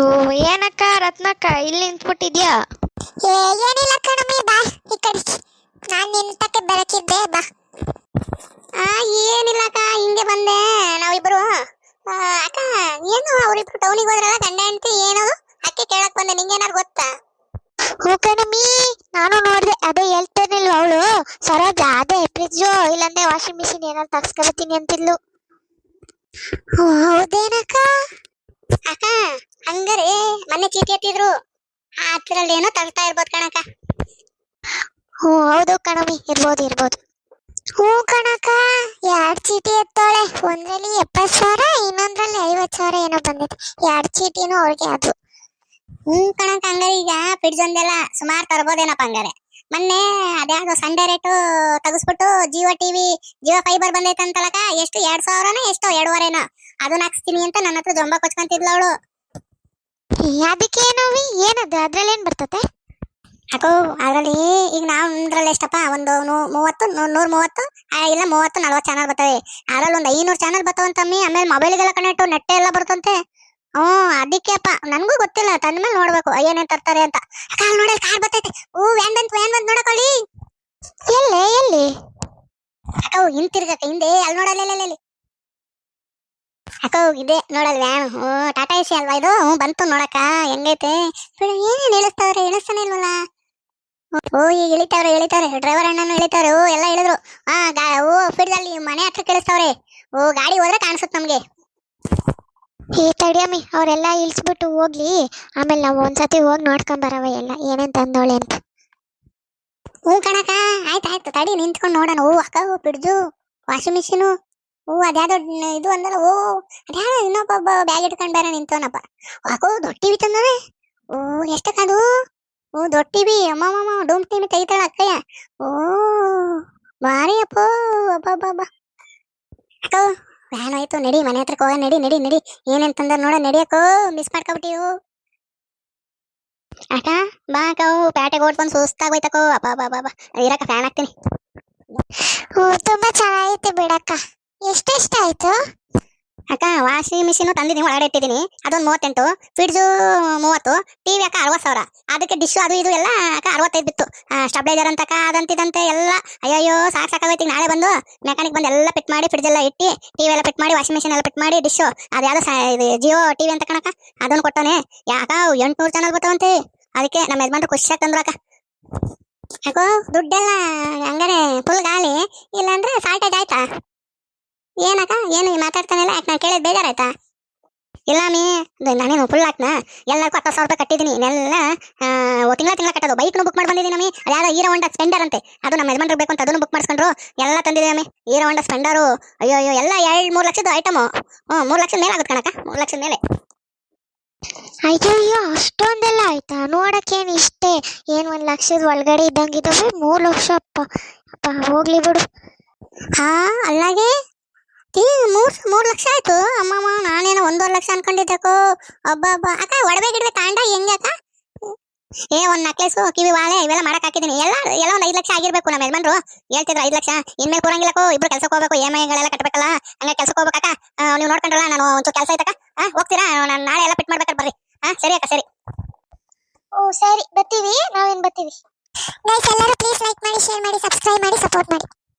ಓ ಏನಕ್ಕ ರತ್ನಕ್ಕ ಇಲ್ಲಿ ನಿಂತ್ಬಿಟ್ಟಿದ್ಯಾ? ಏನಿಲ್ಲ ಕಣಮ್ಮಿ ಬಾ ಈ ಕಡೆ. ನಾನ್ ನಿಂತಕ್ಕೆ ಬೆಳಕಿದ್ದೆ ಬಾ. ಆ ಏನಿಲ್ಲ ಅಕ್ಕ ಹಿಂಗೆ ಬಂದೆ. ನಾವಿಬ್ರು ಅಕ್ಕ ಏನು ಅವ್ರಿಬ್ರು ಟೌನಿಗೆ ಹೋದ್ರಲ್ಲ ಗಂಡ ಹೆಂಡತಿ ಏನೋ? ಅಕ್ಕಿ ಕೇಳಕ್ ಬಂದೆ ನಿಂಗೇನಾರು ಗೊತ್ತಾ? ಹ್ಞೂ ಕಣಮ್ಮಿ ನಾನು ನೋಡಿದೆ ಅದೇ ಹೇಳ್ತಾನಿಲ್ವ ಅವಳು? ಸರೋಜ ಅದೇ ಫ್ರಿಜ್ಜು ಇಲ್ಲಾಂದ್ರೆ ವಾಷಿಂಗ್ ಮಿಷಿನ್ ಏನಾದ್ರು ತಗ್ಸ್ಕೊಬತ್ತೀನಿ ಅಂತಿದ್ಲು. ಹೌದೇನಕ್ಕ? ಮೊನ್ನೆ ಚೀಟಿ ಎತ್ತಿದ್ರು ಅದ್ರಲ್ಲಿ ಏನೋ ತಗ್ತಾ ಇರ್ಬೋದು ಕಣಕ ಹ್ಞೂ, ಹೌದು ಕಣವಿ ಇರ್ಬೋದು ಇರ್ಬೋದು. ಹ್ಞೂ ಕಣಕ ಎರಡು ಚೀಟಿ ಎತ್ತೋಳೆ. ಒಂದರಲ್ಲಿ ಎಪ್ಪತ್ ಸಾವಿರ, ಇನ್ನೊಂದ್ರಲ್ಲಿ ಐವತ್ ಸಾವಿರ ಏನೋ ಬಂದೈತೆ ಎರಡು ಚೀಟಿನೂ ಅವ್ರಿಗೆ ಅದು. ಹ್ಞೂ ಕಣಕ ಹಂಗಾರೆ ಈಗ ಫ್ರಿಡ್ಜ್ ಒಂದೆಲ್ಲ ಸುಮಾರು ತರ್ಬೋದೇನಪ್ಪ ಹಂಗಾರೆ. ಮೊನ್ನೆ ಅದ್ಯಾವ್ದೋ ಸಂಡೇ ರೇಟು ತೆಗಿಸ್ಬಿಟ್ಟು ಜಿಯೋ ಟಿವಿ ಜಿಯೋ ಫೈಬರ್ ಬಂದೈತೆ ಅಂತಲಕ ಎಷ್ಟು ಎರಡ್ ಸಾವಿರನೋ, ಎಷ್ಟೋ, ಎರಡುವರೆನೋ. ಅದನ್ನ ಹಾಕ್ಸ್ತೀನಿ ಅಂತ ನನ್ನ ಹತ್ರ ಜೊಂಬ ಕೊಚ್ಕೊಂತಿದ್ಲು ಅವಳು. ಅದಕ್ಕೆ ಏನವಿ? ಏನದು? ಅದ್ರಲ್ಲಿ ಏನ್ ಬರ್ತತೆ? ಅಕೋ, ಅದರಲ್ಲಿ ಈಗ ನಾವು ಒಂದ್ರಲ್ಲಿ ಎಷ್ಟಪ್ಪ? ಒಂದು ಮೂವತ್ತು ನೂರ ಮೂವತ್ತು ಇಲ್ಲ ಮೂವತ್ತು, ನಲ್ವತ್ತು ಚಾನಲ್ ಬರ್ತವೆ. ಅದ್ರಲ್ಲಿ ಒಂದು ಐನೂರು ಚಾನಲ್ ಬರ್ತವಂತಮ್ಮಿ ಆಮೇಲೆ ಮೊಬೈಲ್ಗೆಲ್ಲ ಕನೆಕ್ಟ್ ನೆಟ್ಟೆ ಎಲ್ಲ ಬರ್ತಂತೆ. ಹ್ಞೂ, ಅದಕ್ಕೆಪ್ಪ. ನನಗೂ ಗೊತ್ತಿಲ್ಲ. ತಂದ ಮೇಲೆ ನೋಡ್ಬೇಕು. ಏನೇನು ತರ್ತಾರೆ ಅಂತ. ಕಾಲ್ ನೋಡಿ ಕಾರ್ ಬರ್ತೈತೆ. ಓ ವ್ಯಾನ್ ಬಂತು ವ್ಯಾನ್ ಬಂತು ನೋಡಕೊಳ್ಳಿ. ಎಲ್ಲಿ ಎಲ್ಲಿ? ಅಕ್ಕ ಹಿಂತಿರ್ಗಕ್ಕ, ಹಿಂದೆ, ಅಲ್ಲಿ ನೋಡಲ್ಲ ಅಕ್ಕ, ಇದೆ. ನೋಡಲ್ವಾ ಓ, ಟಾಟಾ ಎಸಿ ಅಲ್ವಾ ಇದು? ಹ್ಞೂ, ಬಂತು ನೋಡಕ್ಕ. ಹೆಂಗೈತೆ? ಏನೇನು ಇಳಿಸ್ತಾವ್ರೆ ಇಳಿಸ್ತಾನೆ ಇಲ್ವಲ್ಲ ಓ, ಈಗ ಇಳಿತಾವ್ರೆ ಇಳಿತಾರೆ ಡ್ರೈವರ್ ಅಣ್ಣನು ಇಳಿತಾವ್ರೆ ಓ, ಎಲ್ಲ ಇಳಿದ್ರು ಆ, ಗಾ, ಓ ಫಿಡ್ದಲ್ಲಿ ಮನೆ ಹತ್ರ ಕೇಳಿಸ್ತಾವ್ರೆ. ಓ, ಗಾಡಿ ಹೋದ್ರೆ ಕಾಣಿಸುತ್ತೆ ನಮಗೆ. ಈ ತಡಿಯಮ್ಮಿ ಅವರೆಲ್ಲ ಇಳಿಸ್ಬಿಟ್ಟು ಹೋಗ್ಲಿ. ಆಮೇಲೆ ನಾವು ಒಂದ್ಸತಿ ಹೋಗಿ ನೋಡ್ಕೊಂಡ್ ಬರವ ಎಲ್ಲ. ಏನೇನು ತಂದವಳೆ ಅಂತ. ಹ್ಞೂ ಕಣಕ್ಕ, ಆಯ್ತು ಆಯ್ತು. ತಡಿ, ನಿಂತ್ಕೊಂಡು ನೋಡೋಣ. ಓ, ಅಕ್ಕ ಹೂ ಬಿಡ್ದು ವಾಷಿಂಗ್ ಮಿಷಿನು. ಓ ಅದ್ಯಾವ್ದೋ ಇದು ಅಂದಲ್ಲ ಓ, ಅದ್ಯಾವ ಇನ್ನೊಬ್ಬ ಬ್ಯಾಗ್ ಇಟ್ಕೊಂಡ್ ಬೇರೆ ನಿಂತವನಪ್ಪ. ಯಾಕೋ ದೊಡ್ಡ ಟಿವಿ ತಂದವೆ ಓ, ಎಷ್ಟಕ್ಕದು? ಓ, ದೊಡ್ಡ ಟಿವಿ ಅಮ್ಮ ಅಮ್ಮ ಡೂಮ್ ಟಿವಿ ತೆಗಿತಾಳ ಅಕ್ಕಯ್ಯ. ಓ ಭಾರಿ ಅಪ್ಪೋ, ಅಬ್ಬಬ್ಬಬ್ಬ. ಅಕ್ಕ, ವ್ಯಾನ್ ಹೋಯ್ತು, ನಡಿ, ಮನೆ ಹತ್ರಕ್ಕೆ ಹೋಗ, ನಡಿ ನಡಿ ನಡಿ. ಏನೇನ್ ತಂದ ನೋಡ ನಡಿಯಕ್ಕೋ ಮಿಸ್ ಮಾಡ್ಕೊಬಿಟ್ಟಿವು ಅಕ್ಕ, ಬಾ ಅಕ್ಕವು ಪ್ಯಾಟೆಗೆ ಓಡ್ಕೊಂಡು ಸುಸ್ತಾಗೋಯ್ತಕ್ಕೋ ಅಪ್ಪ ಅಪ್ಪ ಬಾ ಇರಕ್ಕ ಫ್ಯಾನ್ ಹಾಕ್ತೀನಿ. ಓ, ತುಂಬಾ ಚೆನ್ನಾಗೈತೆ ಬಿಡಕ್ಕ. ಎಷ್ಟೆಷ್ಟಾಯ್ತು? ಅಕ್ಕ ವಾಷಿಂಗ್ ಮಿಷಿನ್ ತಂದಿದ್ದೀನಿ, ಒಳಗಡೆ ಇಟ್ಟಿದ್ದೀನಿ. ಅದೊಂದು ಮೂವತ್ತೆಂಟು ಫ್ರಿಡ್ಜು ಮೂವತ್ತು ಟಿವಿ ಅಕ್ಕ ಅರವತ್ತು ಸಾವಿರ. ಅದಕ್ಕೆ ಡಿಶ್ ಅದು ಇದು ಎಲ್ಲ ಅಕ್ಕ ಅರವತ್ತೈದು ಬಿತ್ತು. ಸ್ಟಬ್ಲೈಜರ್ ಅಂತ ಅಕ್ಕ, ಅದಂತಿದಂತೆ ಎಲ್ಲ. ಅಯ್ಯಯ್ಯೋ, ಸಾಕು ಸಾಕಾಗೋಯ್ತು. ನಾಳೆ ಬಂದು ಮೆಕ್ಯಾನಿಕ್ ಬಂದು ಎಲ್ಲ ಪಿಟ್ ಮಾಡಿ ಫ್ರಿಡ್ಜ್ ಎಲ್ಲ ಇಟ್ಟು ಟಿವಿ ಎಲ್ಲ ಪಿಟ್ ಮಾಡಿ ವಾಷಿಂಗ್ ಮಿಷಿನ್ ಎಲ್ಲ ಪಿಟ್ ಮಾಡಿ ಡಿಶ್ ಅದ್ಯಾವ್ದು ಸ ಇದು ಜಿಯೋ ಟಿವಿ ಅಂತ ಕಣಕ್ಕ, ಅದನ್ನು ಕೊಟ್ಟಾನೆ ಯಾಕ ಎಂಟುನೂರು ಚಾನಲ್ ಬರ್ತಾವಂತೆ ಅದಕ್ಕೆ ನಮ್ಮ ಯಜಮಾನ್ರು ಖುಷಿ ತಂದ್ರು ಅಕ್ಕ. ಯಾಕೋ ದುಡ್ಡೆಲ್ಲ ಹಂಗಾರೆ ಫುಲ್ ಗಾಳಿ ಇಲ್ಲಾಂದ್ರೆ ಸಾಲ್ಟೇಜ್ ಆಯ್ತಾ? ಏನಕ್ಕ? ಏನು ಮಾತಾಡ್ತಾನಿಲ್ಲ? ಯಾಕೆ ನಾನು ಕೇಳಿದ್ ಬೇಜಾರಾಯ್ತಾ? ಇಲ್ಲ ಮೀ ನಾನೇನು ಫುಲ್ ಹಾಕ್ನ ಎಲ್ಲರಿಗೂ ಹತ್ತು ಸಾವಿರ ರೂಪಾಯಿ ಕಟ್ಟಿದ್ದೀನಿ. ಎಲ್ಲ ತಿಂಗಳ ತಿಂಗಳ ಕಟ್ಟೋದು. ಬೈಕ್ನು ಬುಕ್ ಮಾಡಿ ಬಂದಿದ್ದೀನಿ ಮೀ. ಅದ್ಯಾವ ಹೀರೋ ಹೊಂಡ ಸ್ಪೆಂಡರ್ ಅಂತೆ. ಅದು ನಮ್ಮ ಯಜಮಾನ್ರಿಗೆ ಬೇಕು ಅಂತ ಅದನ್ನು ಬುಕ್ ಮಾಡಿಸ್ಕೊಂಡ್ರು. ಎಲ್ಲ ತಂದಿದ್ದೀವಿ ಮೀ. ಹೀರೋ ಹೊಂಡ ಸ್ಪೆಂಡರು ಅಯ್ಯೋ ಅಯ್ಯೋ, ಎಲ್ಲ ಎರಡು ಮೂರು ಲಕ್ಷದ ಐಟಮು ಹ್ಞೂ, ಮೂರು ಲಕ್ಷದ ಮೇಲೆ ಆಗುತ್ತೆ ಕಣಕ್ಕ. ಮೂರು ಲಕ್ಷದ ಮೇಲೆ. ಅಯ್ಯೋ ಅಷ್ಟೊಂದೆಲ್ಲ ಆಯ್ತಾ? ನೋಡಕ್ಕೇನು ಇಷ್ಟೇ. ಏನು ಒಂದು ಲಕ್ಷದ ಒಳಗಡೆ ಇದ್ದಂಗಿದ್ದಾವೆ ಮೂರು ಲಕ್ಷ ಅಪ್ಪ. ಅಪ್ಪ, ಹೋಗ್ಲಿ ಬಿಡು. ಹಾ ಅಲ್ಲಾಗೆ? ಈ ಮೂರ್ ಮೂರ್ ಲಕ್ಷ ಆಯ್ತು. ಅಮ್ಮಮ್ಮ ನಾನೇನೋ ಒಂದೂವರೆ ಲಕ್ಷ ಅನ್ಕೊಂಡಿದ್ದಕ್ಕೋ ಒಬ್ಬ ಒಬ್ಬ ಅಕ್ಕ ಒಡವೆ ಗಿಡವೆ ತಾಂಡ ಹೆಂಗೆ ಅಕ್ಕ? ಏ ಒಂದ್ ನಕ್ಲೇಸು ಕಿವಿ ವಾಳೆ ಇವೆಲ್ಲ ಮಾಡಕ್ ಹಾಕಿದೀನಿ ಎಲ್ಲ ಎಲ್ಲ ಒಂದ್ ಐದ್ ಲಕ್ಷ ಆಗಿರ್ಬೇಕು ನಮ್ಮ ಯಜಮಾನ್ರು. ಹೇಳ್ತಿದ್ರು ಐದ್ ಲಕ್ಷ. ಇನ್ಮೇಲೆ ಕೂರಂಗಿಲ್ಲಕ್ಕೋ ಇಬ್ರು ಕೆಲ್ಸಕ್ಕೆ ಹೋಗ್ಬೇಕು. ಇ ಎಂ ಐಗಳೆಲ್ಲ ಕಟ್ಬೇಕಲ್ಲ. ಹಂಗ ಕೆಲ್ಸಕ್ಕೆ ಹೋಗ್ಬೇಕಕ್ಕ ನೀವು ನೋಡ್ಕೊಂಡ್ರಲ್ಲ ನಾನು ಒಂಚೂರು ಕೆಲಸ ಐತಕ್ಕ. ಹಾ ಹೋಗ್ತೀರಾ? ನಾನು ನಾಳೆ ಎಲ್ಲ ಫಿಟ್ ಮಾಡ್ಬೇಕಾದ್ರೆ ಬರ್ರಿ. ಹಾ ಸರಿ ಅಕ್ಕ ಸರಿ. ಓ ಸರಿ. ಬರ್ತೀವಿ. ನಾವೇನ್ ಬರ್ತೀವಿ? ಗೈಸ್ ಎಲ್ಲರೂ ಪ್ಲೀಸ್ ಲೈಕ್ ಮಾಡಿ ಶೇರ್ ಮಾಡಿ ಸಬ್ಸ್ಕ್ರೈಬ್ ಮಾಡಿ ಸಪೋರ್ಟ್ ಮಾಡಿ.